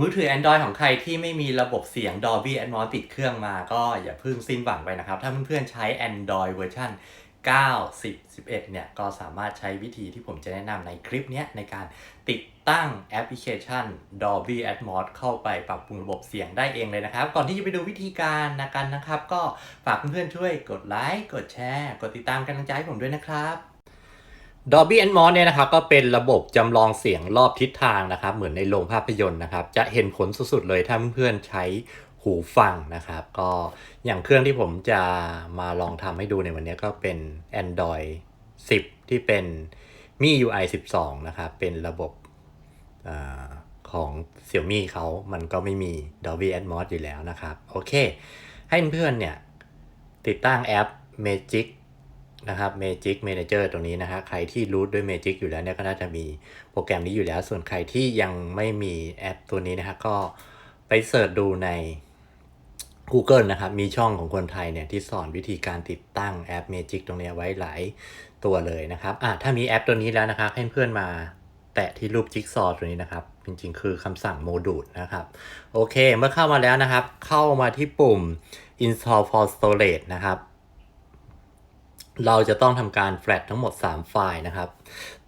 มือถือ Android ของใครที่ไม่มีระบบเสียง Dolby Atmos ติดเครื่องมาก็อย่าเพิ่งสิ้นหวังไปนะครับ ถ้าเพื่อนๆใช้ Android เวอร์ชัน9 10 11 เนี่ยก็สามารถใช้วิธีที่ผมจะแนะนำในคลิปนี้ในการติดตั้งแอปพลิเคชัน Dolby Atmos เข้าไปปรับปรุงระบบเสียงได้เองเลยนะครับ ก่อนที่จะไปดูวิธีการนะกันนะครับ ก็ฝากเพื่อนๆช่วยกดไลค์กดแชร์ กดติดตามกำลังใจให้ผมด้วยนะครับ Dolby Atmos เนี่ยนะครับก็เป็นระบบจำลองเสียงรอบทิศทางนะครับ เหมือนในโรงภาพยนตร์นะครับ จะเห็นผลสุดๆเลยถ้าเพื่อนใช้หูฟังนะครับ ก็อย่างเครื่องที่ผมจะมาลองทำให้ดูในวันนี้ก็เป็น Android 10 ที่เป็น Mi UI 12 นะครับ เป็นระบบอของ Xiaomi เขามันก็ไม่มี Dolby Atmos อยู่แล้วนะครับ โอเค ให้เพื่อนเนี่ยติดตั้งแอป Magic นะครับ Magic Manager ตรงนี้นะฮะใครที่รู้ด้วย Magic อยู่แล้วเนี่ยก็น่าจะมีโปรแกรมนี้อยู่แล้ว ส่วนใครที่ยังไม่มีแอปตัวนี้นะฮะก็ไปเสิร์ชดูใน Google นะครับ มีช่องของคนไทยเนี่ยที่สอนวิธีการติดตั้งแอป Magic ตรงนี้ไว้หลายตัวเลยนะครับอะถ้ามีแอปตัวนี้แล้วนะครับให้เพื่อนมาแตะที่รูปจิ๊กซอว์ตัวนี้นะครับ จริงๆ คือคำสั่งโมดูลนะครับ โอเค เมื่อเข้ามาแล้วนะครับ เข้ามาที่ปุ่ม install for storage นะครับ เราจะต้องทำการ flat ทั้งหมด 3 ไฟล์นะครับ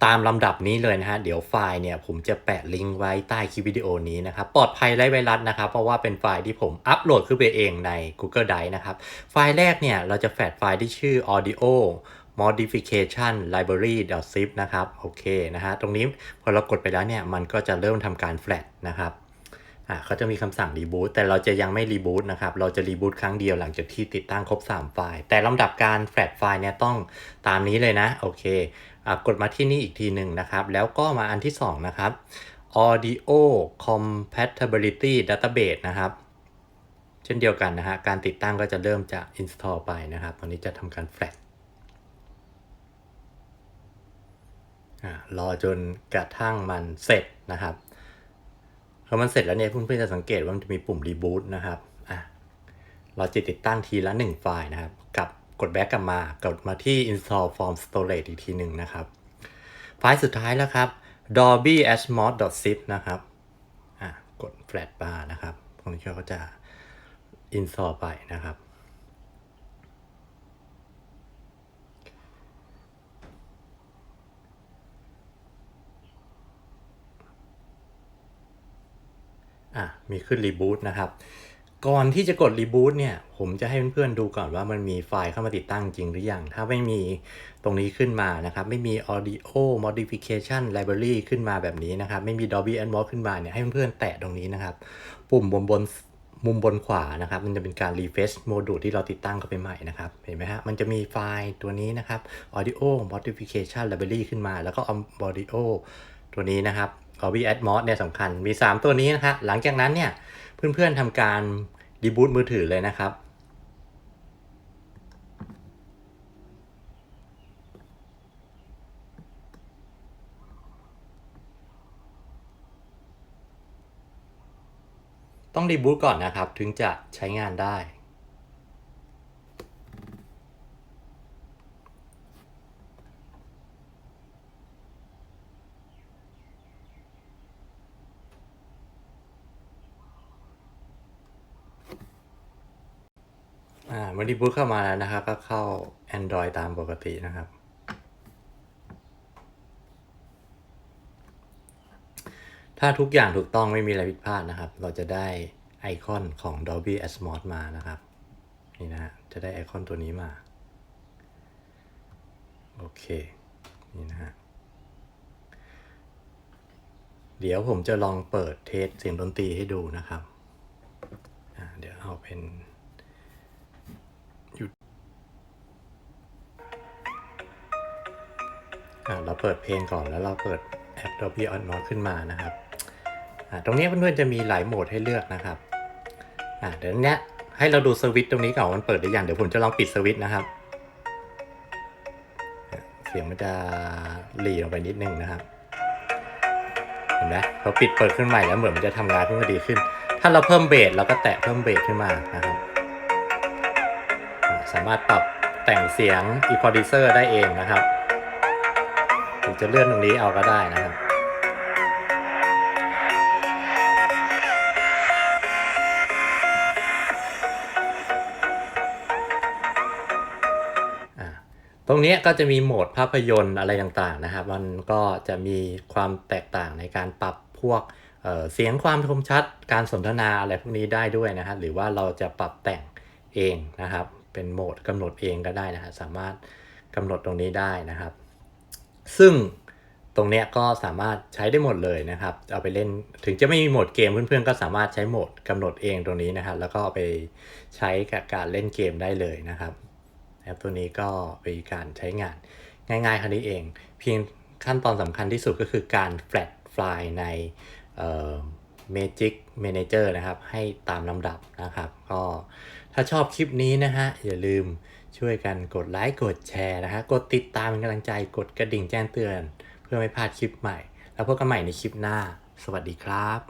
ตามลำดับนี้เลยนะฮะ เดี๋ยวไฟล์เนี่ยผมจะแปะลิงก์ไว้ใต้คลิปวิดีโอนี้นะครับ ปลอดภัยไร้ไวรัสนะครับ เพราะว่าเป็นไฟล์ที่ผมอัปโหลดขึ้นไปเองใน Google Drive นะครับ ไฟล์แรกเนี่ยเราจะแฟลตไฟล์ที่ชื่อ audio modification library zip นะครับ โอเคนะฮะ ตรงนี้พอเรากดไปแล้วเนี่ย มันก็จะเริ่มทำการ flat นะครับ อะเขาจะมีคำสั่งรีบูตแต่เราจะยังไม่รีบูตนะครับ เราจะรีบูตครั้งเดียวหลังจากที่ติดตั้งครบ 3 ไฟล์ แต่ลำดับการแฟลตไฟล์เนี่ยต้องตามนี้เลยนะ โอเคอะกดมาที่นี่อีกทีหนึ่งนะครับ แล้วก็มาอันที่ 2 นะครับ audio compatibility database นะครับเช่นเดียวกันนะฮะ การติดตั้งก็จะเริ่มจะ install ไปนะครับ ตอนนี้จะทำการแฟลตอะรอจนกระทั่งมันเสร็จนะครับ พอมันเสร็จแล้วเนี่ยเพื่อนๆจะสังเกตว่ามันจะมีปุ่มรีบูตนะครับอะเราจะติดตั้งทีละ 1 ไฟล์นะครับกับกดแบ็กกลับมากดมาที่ install from storage อีกทีหนึ่งนะครับ ไฟล์สุดท้ายแล้วครับ dolby atmos zip นะครับอะกด flat bar นะครับตรงนี้เขาก็จะ install ไปนะครับ อะมีขึ้นรีบูตนะครับก่อนที่จะกดรีบูตเนี่ย ผมจะให้เพื่อนๆดูก่อนว่ามันมีไฟล์เข้ามาติดตั้งจริงหรือยัง ถ้าไม่มีตรงนี้ขึ้นมานะครับ ไม่มี audio modification library ขึ้นมาแบบนี้นะครับ ไม่มี Dolby Atmos ขึ้นมาเนี่ย ให้เพื่อนๆแตะตรงนี้นะครับ ปุ่มบนบนมุมบนขวานะครับ มันจะเป็นการ refresh โมดูลที่เราติดตั้งเข้าไปใหม่นะครับ เห็นไหมฮะ มันจะมีไฟล์ตัวนี้นะครับ audio modification library ขึ้นมา แล้วก็ audio ตัวนี้นะครับ Dolby Atmos เนี่ยสำคัญมี 3 ตัวนี้นะครับหลังจากนั้นเนี่ยเพื่อนๆทำการรีบูตมือถือเลยนะครับต้องรีบูตก่อนนะครับ ถึงจะใช้งานได้ อ่าเมื่อรีบูตเข้ามาแล้วนะครับ ก็เข้า Android ตามปกตินะครับ ถ้าทุกอย่างถูกต้องไม่มีอะไรผิดพลาดนะครับ เราจะได้ไอคอนของ Dolby Atmos มานะครับ นี่นะฮะจะได้ไอคอนตัวนี้มา โอเค นี่นะฮะเดี๋ยวผมจะลองเปิดเทสเสียงดนตรีให้ดูนะครับ เดี๋ยวเอาเป็น เราเปิดเพลงก่อนแล้วเราเปิดแอป Dolby Atmos ขึ้นมานะครับ ตรงนี้เพื่อนๆจะมีหลายโหมดให้เลือกนะครับอ่เดี๋ยวนี้ยให้เราดูสวิตช์ตรงนี้ก่อนว่ามันเปิดหรือยังเดี๋ยวผมจะลองปิดสวิตช์นะครับ เสียงมันจะหลีลงไปนิดนึงนะครับ เห็นไหมพอปิดเปิดขึ้นใหม่แล้วเหมือนมันจะทำงานขึ้นมาดีขึ้น ถ้าเราเพิ่มเบสเราก็แตะเพิ่มเบสขึ้นมานะครับ สามารถปรับแต่งเสียง equalizer ได้เองนะครับึงจะเลื่อนตรงนี้เอาก็ได้นะครับตรงนี้ก็จะมีโหมดภาพยนตร์อะไรต่างๆนะครับ มันก็จะมีความแตกต่างในการปรับพวกเเสียงความคมชัด การสนทนาอะไรพวกนี้ได้ด้วยนะครับหรือว่าเราจะปรับแต่งเองนะครับ เป็นโหมดกำหนดเองก็ได้นะฮะสามารถกำหนดตรงนี้ได้นะครับ ซึ่งตรงเนี้ยก็สามารถใช้ได้หมดเลยนะครับ เอาไปเล่นถึงจะไม่มีโหมดเกมเพื่อนๆ ก็สามารถใช้โหมดกำหนดเองตรงนี้นะครับ แล้วก็เอาไปใช้กับการเล่นเกมได้เลยนะครับแอปตัวนี้ก็เป็นการใช้งานง่ายๆคันนี้เอง เพียงขั้นตอนสำคัญที่สุดก็คือการแฟลชไฟล์ใน Magic Manager นะครับ ให้ตามลำดับนะครับ ก็ถ้าชอบคลิปนี้นะฮะ อย่าลืมช่วยกันกดไลค์ กดแชร์นะฮะ กดติดตามเป็นกำลังใจ กดกระดิ่งแจ้งเตือน เพื่อไม่พลาดคลิปใหม่ แล้วพบกันใหม่ในคลิปหน้า สวัสดีครับ